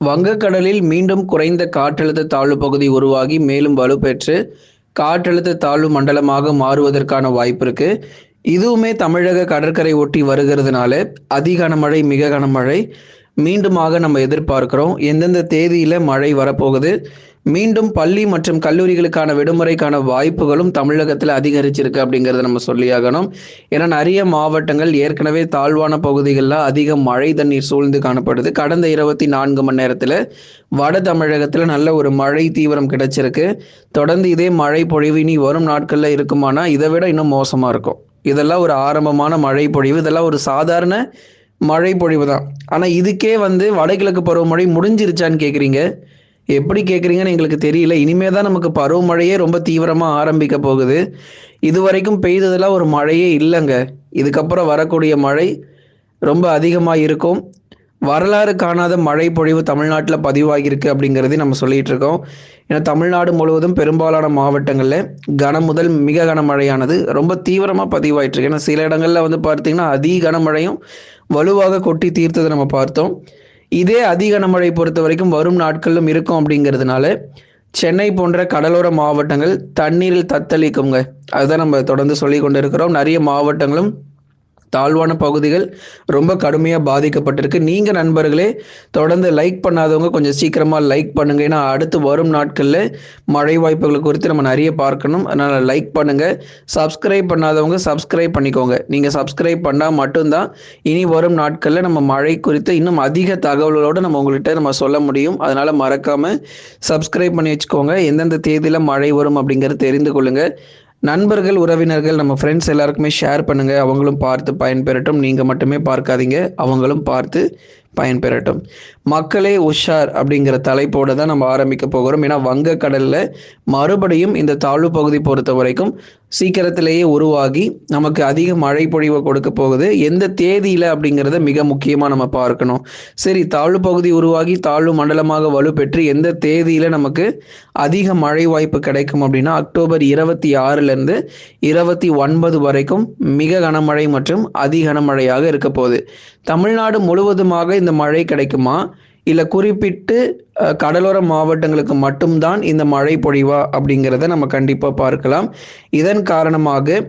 வங்கக்கடலில் மீண்டும் குறைந்த காற்றழுத்த தாழ்வு பகுதி உருவாகி மேலும் வலுப்பெற்று காற்றழுத்த தாழ்வு மண்டலமாக மாறுவதற்கான வாய்ப்பு இருக்கு. இதுவுமே தமிழக கடற்கரை ஒட்டி வருகிறதுனால அதி கனமழை மிக கனமழை மீண்டுமாக நம்ம எதிர்பார்க்கிறோம். எந்தெந்த தேதியில மழை வரப்போகுது? மீண்டும் பள்ளி மற்றும் கல்லூரிகளுக்கான விடுமுறைக்கான வாய்ப்புகளும் தமிழகத்தில் அதிகரிச்சிருக்கு அப்படிங்கிறத நம்ம சொல்லியாகணும். ஏன்னா நிறைய மாவட்டங்கள் ஏற்கனவே தாழ்வான பகுதிகளில் அதிக மழை தண்ணீர் சூழ்ந்து காணப்படுது. கடந்த இருபத்தி நான்கு மணி நேரத்தில் வட தமிழகத்தில் நல்ல ஒரு மழை தீவிரம் கிடைச்சிருக்கு. தொடர்ந்து இதே மழை பொழிவு இனி வரும் நாட்களில் இருக்குமானா இதை விட இன்னும் மோசமாக இருக்கும். இதெல்லாம் ஒரு ஆரம்பமான மழை பொழிவு. இதெல்லாம் ஒரு சாதாரண மழை பொழிவு தான். ஆனால் இதுக்கே வந்து வடகிழக்கு பருவமழை முடிஞ்சிருச்சான்னு கேட்குறீங்க எப்படி கேட்குறீங்கன்னு எங்களுக்கு தெரியல. இனிமே தான் நமக்கு பருவமழையே ரொம்ப தீவிரமாக ஆரம்பிக்க போகுது. இது வரைக்கும் பெய்ததெல்லாம் ஒரு மழையே இல்லைங்க. இதுக்கப்புறம் வரக்கூடிய மழை ரொம்ப அதிகமாக இருக்கும் வரலாறு காணாத மழை பொழிவு தமிழ்நாட்டில் பதிவாகியிருக்கு அப்படிங்கிறதே நம்ம சொல்லிட்டு இருக்கோம். ஏன்னா தமிழ்நாடு முழுவதும் பெரும்பாலான மாவட்டங்களில் கன முதல் மிக கனமழையானது ரொம்ப தீவிரமாக பதிவாயிட்டிருக்கு ஏன்னா சில இடங்களில் வந்து பார்த்தீங்கன்னா அதி கனமழையும் வலுவாக கொட்டி தீர்த்ததை நம்ம பார்த்தோம். இதே அதி கனமழை பொறுத்த வரைக்கும் வரும் நாட்களிலும் இருக்கும் அப்படிங்கிறதுனால சென்னை போன்ற கடலோர மாவட்டங்கள் தண்ணீரில் தத்தளிக்குங்க. அதுதான் நம்ம தொடர்ந்து சொல்லி கொண்டு இருக்கிறோம் நிறைய மாவட்டங்களும் தாழ்வான பகுதிகள் ரொம்ப கடுமையாக பாதிக்கப்பட்டிருக்கு. நீங்கள் நண்பர்களே தொடர்ந்து லைக் பண்ணாதவங்க கொஞ்சம் சீக்கிரமாக லைக் பண்ணுங்க. ஏன்னா அடுத்து வரும் நாட்களில் மழை வாய்ப்புகள் குறித்து நம்ம நிறைய பார்க்கணும். அதனால் லைக் பண்ணுங்கள் சப்ஸ்கிரைப் பண்ணாதவங்க சப்ஸ்கிரைப் பண்ணிக்கோங்க. நீங்கள் சப்ஸ்கிரைப் பண்ணால் மட்டும்தான் இனி வரும் நாட்களில் நம்ம மழை குறித்து இன்னும் அதிக தகவல்களோடு நம்ம உங்கள்கிட்ட நம்ம சொல்ல முடியும். அதனால் மறக்காமல் சப்ஸ்கிரைப் பண்ணி வச்சுக்கோங்க. எந்தெந்த தேதியில் மழை வரும் அப்படிங்கிறது தெரிந்து கொள்ளுங்கள் நண்பர்கள் உறவினர்கள் நம்ம ஃப்ரெண்ட்ஸ் எல்லாருக்குமே ஷேர் பண்ணுங்க. அவங்களும் பார்த்து பயன்பெறட்டும். நீங்க மட்டுமே பார்க்காதீங்க. அவங்களும் பார்த்து பயன்பெறட்டும். மக்களே உஷார் அப்படிங்கிற தலைப்போடு தான் நம்ம ஆரம்பிக்க போகிறோம். ஏன்னா வங்கக்கடலில் மறுபடியும் இந்த தாழ்வு பகுதி பொறுத்த வரைக்கும் சீக்கிரத்திலேயே உருவாகி நமக்கு அதிக மழை பொழிவை கொடுக்க போகுது. எந்த தேதியில் அப்படிங்கிறத மிக முக்கியமாக நம்ம பார்க்கணும். சரி தாழ்வு பகுதி உருவாகி தாழ்வு மண்டலமாக வலுப்பெற்று எந்த தேதியில் நமக்கு அதிக மழை வாய்ப்பு கிடைக்கும் அப்படின்னா அக்டோபர் இருபத்தி ஆறுலேருந்து இருபத்தி ஒன்பது வரைக்கும் மிக கனமழை மற்றும் அதிகனமழையாக இருக்க போகுது தமிழ்நாடு முழுவதுமாக இந்த மழை கிடைக்குமா? இல்லை குறிப்பிட்டு கடலோர மாவட்டங்களுக்கு மட்டும்தான் இந்த மழை பொழிவா? அப்படிங்கிறத நம்ம கண்டிப்பாக பார்க்கலாம். இதன் காரணமாக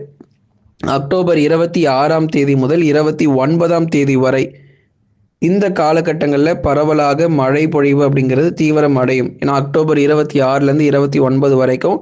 அக்டோபர் இருபத்தி ஆறாம் தேதி முதல் இருபத்தி ஒன்பதாம் தேதி வரை இந்த காலகட்டங்களில் பரவலாக மழை பொழிவு அப்படிங்கிறது தீவிரம் அடையும். ஏன்னா அக்டோபர் இருபத்தி ஆறுலேருந்து இருபத்தி ஒன்பது வரைக்கும்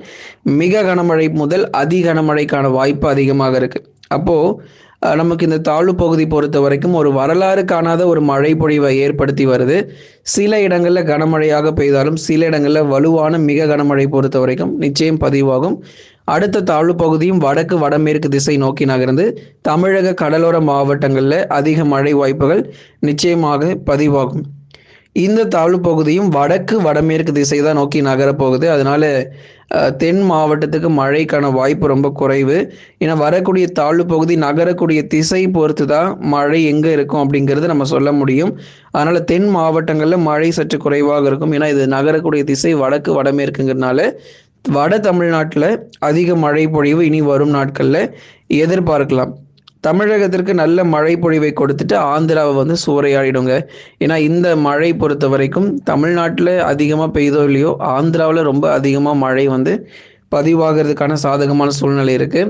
மிக கனமழை முதல் அதி கனமழைக்கான வாய்ப்பு அதிகமாக இருக்குது அப்போது நமக்கு இந்த தாழ்வு பகுதி பொறுத்த வரைக்கும் ஒரு வரலாறு காணாத ஒரு மழை பொழிவை ஏற்படுத்தி வருது. சில இடங்களில் கனமழையாக பெய்தாலும் சில இடங்களில் வலுவான மிக கனமழை பொறுத்த வரைக்கும் நிச்சயம் பதிவாகும். அடுத்த தாழ்வு பகுதியும் வடக்கு வடமேற்கு திசை நோக்கி நகர்ந்து தமிழக கடலோர மாவட்டங்களில் அதிக மழை வாய்ப்புகள் நிச்சயமாக பதிவாகும். இந்த தாழ்வு பகுதியும் வடக்கு வடமேற்கு திசை தான் நோக்கி நகரப்போகுது. அதனால தென் மாவட்டத்துக்கு மழைக்கான வாய்ப்பு ரொம்ப குறைவு. ஏன்னா வரக்கூடிய தாழ்வு பகுதி நகரக்கூடிய திசை பொறுத்து தான் மழை எங்கே இருக்கும் அப்படிங்கிறது நம்ம சொல்ல முடியும். அதனால தென் மாவட்டங்களில் மழை சற்று குறைவாக இருக்கும். ஏன்னா இது நகரக்கூடிய திசை வடக்கு வடமேற்குங்கிறதுனால வட தமிழ்நாட்டில் அதிக மழை பொழிவு இனி வரும் நாட்களில் எதிர்பார்க்கலாம். தமிழகத்திற்கு நல்ல மழை பொழிவை கொடுத்துட்டு ஆந்திராவை வந்து சூறையாடிடுங்க. ஏன்னா இந்த மழை பொறுத்த வரைக்கும் தமிழ்நாட்டில் அதிகமாக பெய்தோ இல்லையோ ஆந்திராவில் ரொம்ப அதிகமாக மழை வந்து பதிவாகிறதுக்கான சாதகமான சூழ்நிலை இருக்கு.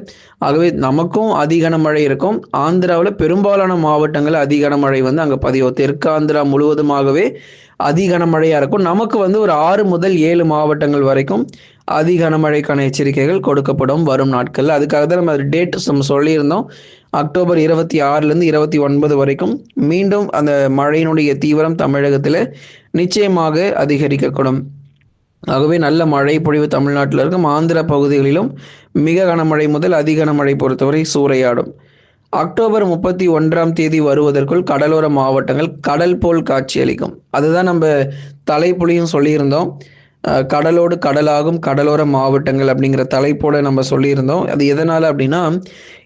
ஆகவே நமக்கும் அதிகன மழை இருக்கும். ஆந்திராவில் பெரும்பாலான மாவட்டங்கள் அதிகன மழை வந்து அங்கே பதிவு. தெற்கு ஆந்திரா முழுவதுமாகவே அதிகன மழையாக இருக்கும். நமக்கு வந்து ஒரு ஆறு முதல் ஏழு மாவட்டங்கள் வரைக்கும் அதி கனமழைக்கான எச்சரிக்கைகள் கொடுக்கப்படும் வரும் நாட்களில். அதுக்காக தான் நம்ம டேட் நம்ம சொல்லியிருந்தோம். அக்டோபர் இருபத்தி ஆறுலேருந்து இருபத்தி ஒன்பது வரைக்கும் மீண்டும் அந்த மழையினுடைய தீவிரம் தமிழகத்தில் நிச்சயமாக அதிகரிக்கக்கூடும். ஆகவே நல்ல மழை பொழிவு தமிழ்நாட்டில் இருக்கும். ஆந்திர பகுதிகளிலும் மிக கனமழை முதல் அதி கனமழை பொறுத்தவரை சூறையாடும். அக்டோபர் முப்பத்தி ஒன்றாம் தேதி வருவதற்குள் கடலோர மாவட்டங்கள் கடல் போல் காட்சியளிக்கும். அதுதான் நம்ம தலைப்புலியும் சொல்லியிருந்தோம். கடலோடு கடலாகும் கடலோர மாவட்டங்கள் அப்படிங்கிற தலைப்போட நம்ம சொல்லியிருந்தோம். அது எதனால அப்படின்னா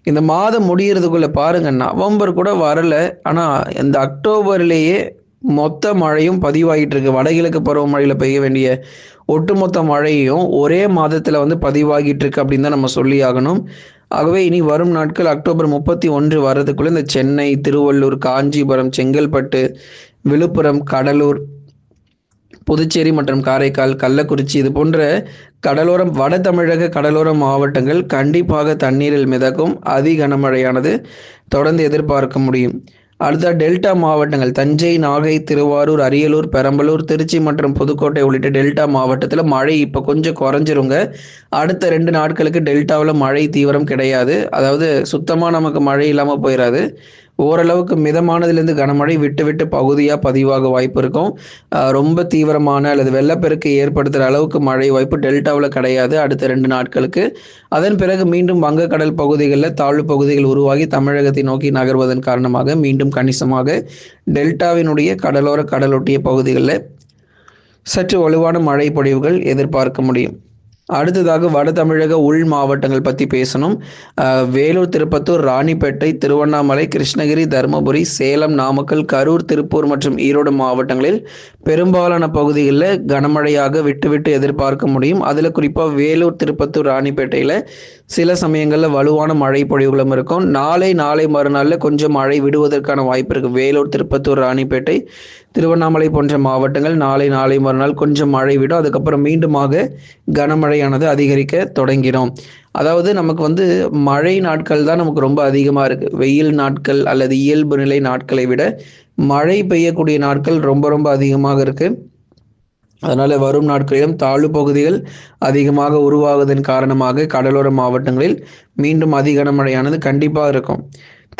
இந்த மாதம் முடியறதுக்குள்ள பாருங்க நவம்பர் கூட வரல. ஆனால் இந்த அக்டோபர்லேயே மொத்த மழையும் பதிவாகிட்டு இருக்கு. வடகிழக்கு பருவமழையில் பெய்ய வேண்டிய ஒட்டுமொத்த மழையும் ஒரே மாதத்தில் வந்து பதிவாகிட்டு இருக்கு அப்படின்னு தான் நம்ம சொல்லி ஆகணும் ஆகவே இனி வரும் நாட்கள் அக்டோபர் முப்பத்தி ஒன்று வர்றதுக்குள்ளே இந்த சென்னை திருவள்ளூர் காஞ்சிபுரம் செங்கல்பட்டு விழுப்புரம் கடலூர் புதுச்சேரி மற்றும் காரைக்கால் கள்ளக்குறிச்சி இது போன்ற கடலோரம் வட தமிழக கடலோர மாவட்டங்கள் கண்டிப்பாக தண்ணீரில் மிதக்கும். அதி கனமழையானது தொடர்ந்து எதிர்பார்க்க முடியும். அடுத்த டெல்டா மாவட்டங்கள் தஞ்சை நாகை திருவாரூர் அரியலூர் பெரம்பலூர் திருச்சி மற்றும் புதுக்கோட்டை உள்ளிட்ட டெல்டா மாவட்டத்தில் மழை இப்போ கொஞ்சம் குறைஞ்சிருங்க. அடுத்த ரெண்டு நாட்களுக்கு டெல்டாவில் மழை தீவிரம் கிடையாது. அதாவது சுத்தமாக நமக்கு மழை இல்லாமல் போயிடாது ஓரளவுக்கு மிதமானதுலேருந்து கனமழை விட்டு விட்டு பகுதியாக பதிவாக வாய்ப்பு இருக்கும். ரொம்ப தீவிரமான அல்லது வெள்ளப்பெருக்கு ஏற்படுத்துகிற அளவுக்கு மழை வாய்ப்பு டெல்டாவில் கிடையாது அடுத்த ரெண்டு நாட்களுக்கு. அதன் பிறகு மீண்டும் வங்கக்கடல் பகுதிகளில் தாழ்வு பகுதிகள் உருவாகி தமிழகத்தை நோக்கி நகர்வதன் காரணமாக மீண்டும் கணிசமாக டெல்டாவினுடைய கடலோர கடலொட்டிய பகுதிகளில் சற்று வலுவான மழை பொழிவுகள் எதிர்பார்க்க முடியும். அடுத்ததாக வட தமிழக உள் மாவட்டங்கள் பற்றி பேசணும். வேலூர் திருப்பத்தூர் ராணிப்பேட்டை திருவண்ணாமலை கிருஷ்ணகிரி தருமபுரி சேலம் நாமக்கல் கரூர் திருப்பூர் மற்றும் ஈரோடு மாவட்டங்களில் பெரும்பாலான பகுதிகளில் கனமழையாக விட்டு விட்டு எதிர்பார்க்க முடியும். அதில் குறிப்பாக வேலூர் திருப்பத்தூர் ராணிப்பேட்டையில் சில சமயங்களில் வலுவான மழை பொழிவுகளும் இருக்கும். நாளை நாளை மறுநாளில் கொஞ்சம் மழை விடுவதற்கான வாய்ப்பு இருக்குது வேலூர் திருப்பத்தூர் ராணிப்பேட்டை திருவண்ணாமலை போன்ற மாவட்டங்கள் நாளை நாளை மறுநாள் கொஞ்சம் மழை விடும். அதுக்கப்புறம் மீண்டுமாக கனமழையானது அதிகரிக்க தொடங்கிடும். அதாவது நமக்கு வந்து மழை நாட்கள் தான் நமக்கு ரொம்ப அதிகமாக இருக்குது வெயில் நாட்கள் அல்லது இயல்பு நிலை நாட்களை விட மழை பெய்யக்கூடிய நாட்கள் ரொம்ப ரொம்ப அதிகமாக இருக்குது அதனால் வரும் நாட்களிலும் தாழ்வு பகுதிகள் அதிகமாக உருவாகுவதன் காரணமாக கடலோர மாவட்டங்களில் மீண்டும் அதிக கனமழையானது கண்டிப்பாக இருக்கும்.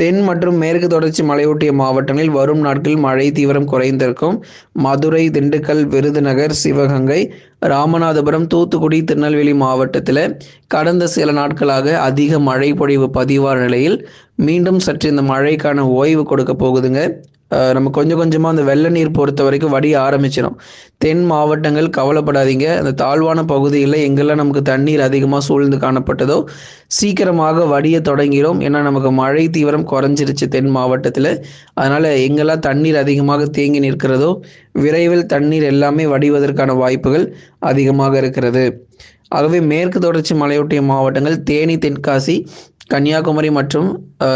தென் மற்றும் மேற்கு தொடர்ச்சி மலையொட்டிய மாவட்டங்களில் வரும் நாட்களில் மழை தீவிரம் குறைந்திருக்கும். மதுரை திண்டுக்கல் விருதுநகர் சிவகங்கை ராமநாதபுரம் தூத்துக்குடி திருநெல்வேலி மாவட்டத்தில் கடந்த சில நாட்களாக அதிக மழை பொழிவு பதிவான நிலையில் மீண்டும் சற்று இந்த மழைக்கான ஓய்வு கொடுக்க போகுதுங்க. நம்ம கொஞ்சம் கொஞ்சமாக அந்த வெள்ள நீர் பொறுத்த வரைக்கும் வடிய ஆரம்பிச்சிடும் தென் மாவட்டங்கள் கவலைப்படாதீங்க. அந்த தாழ்வான பகுதியில் எங்கெல்லாம் நமக்கு தண்ணீர் அதிகமாக சூழ்ந்து காணப்பட்டதோ சீக்கிரமாக வடிய தொடங்கிடும் ஏன்னா நமக்கு மழை தீவிரம் குறைஞ்சிருச்சு தென் மாவட்டத்தில். அதனால் எங்கெல்லாம் தண்ணீர் அதிகமாக தேங்கி நிற்கிறதோ விரைவில் தண்ணீர் எல்லாமே வடிவதற்கான வாய்ப்புகள் அதிகமாக இருக்கிறது. ஆகவே மேற்கு தொடர்ச்சி மலையொட்டிய மாவட்டங்கள் தேனி தென்காசி கன்னியாகுமரி மற்றும்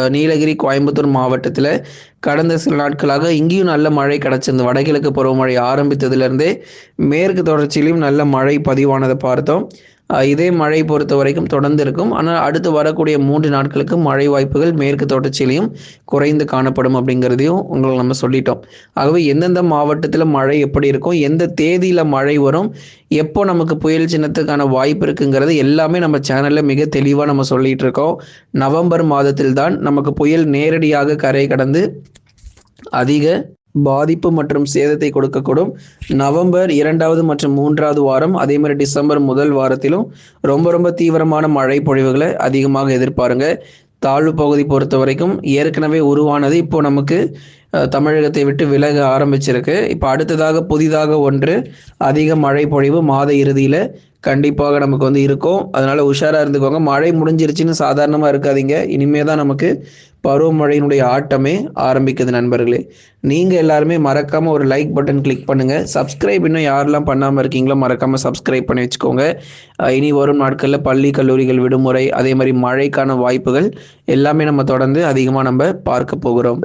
நீலகிரி கோயம்புத்தூர் மாவட்டத்தில் கடந்த சில நாட்களாக இங்கேயும் நல்ல மழை கிடச்சிருந்து வடகிழக்கு பருவமழை ஆரம்பித்ததுலேருந்தே மேற்கு தொடர்ச்சியிலையும் நல்ல மழை பதிவானதை பார்த்தோம். இதே மழை பொறுத்த வரைக்கும் தொடர்ந்து இருக்கும். ஆனால் அடுத்து வரக்கூடிய மூன்று நாட்களுக்கு மழை வாய்ப்புகள் மேற்கு தொடர்ச்சியிலையும் குறைந்து காணப்படும் அப்படிங்கிறதையும் உங்களுக்கு நம்ம சொல்லிட்டோம். ஆகவே எந்தெந்த மாவட்டத்தில் மழை எப்படி இருக்கும் எந்த தேதியில் மழை வரும் எப்போ நமக்கு புயல் சின்னத்துக்கான வாய்ப்பு இருக்குங்கிறது எல்லாமே நம்ம சேனலில் மிக தெளிவாக நம்ம சொல்லிகிட்டு இருக்கோம். நவம்பர் மாதத்தில் தான் நமக்கு புயல் நேரடியாக கரை கடந்து அதிக பாதிப்பு மற்றும் சேதத்தை கொடுக்கக்கூடும். நவம்பர் இரண்டாவது மற்றும் மூன்றாவது வாரம் அதே மாதிரி டிசம்பர் முதல் வாரத்திலும் ரொம்ப ரொம்ப தீவிரமான மழை பொழிவுகளை அதிகமாக எதிர்பாருங்க. தாழ்வு பகுதி பொறுத்த வரைக்கும் ஏற்கனவே உருவானது இப்போ நமக்கு தமிழகத்தை விட்டு விலக ஆரம்பிச்சிருக்கு. இப்போ அடுத்ததாக புதிதாக ஒன்று அதிக மழை பொழிவு மாத இறுதியில் கண்டிப்பாக நமக்கு வந்து இருக்கும். அதனால உஷாராக இருந்துக்கோங்க. மழை முடிஞ்சிருச்சுன்னு சாதாரணமாக இருக்காதீங்க. இனிமே தான் நமக்கு பருவமழையினுடைய ஆட்டமே ஆரம்பிக்குது நண்பர்களே. நீங்கள் எல்லாருமே மறக்காமல் ஒரு லைக் பட்டன் கிளிக் பண்ணுங்கள் சப்ஸ்கிரைப் இன்னும் யாரெல்லாம் பண்ணாமல் இருக்கீங்களோ மறக்காமல் சப்ஸ்கிரைப் பண்ணி வச்சுக்கோங்க. இனி வரும் நாட்களில் பள்ளி கல்லூரிகள் விடுமுறை அதே மாதிரி மழைக்கான வாய்ப்புகள் எல்லாமே நம்ம தொடர்ந்து அதிகமாக நம்ம பார்க்க போகிறோம்.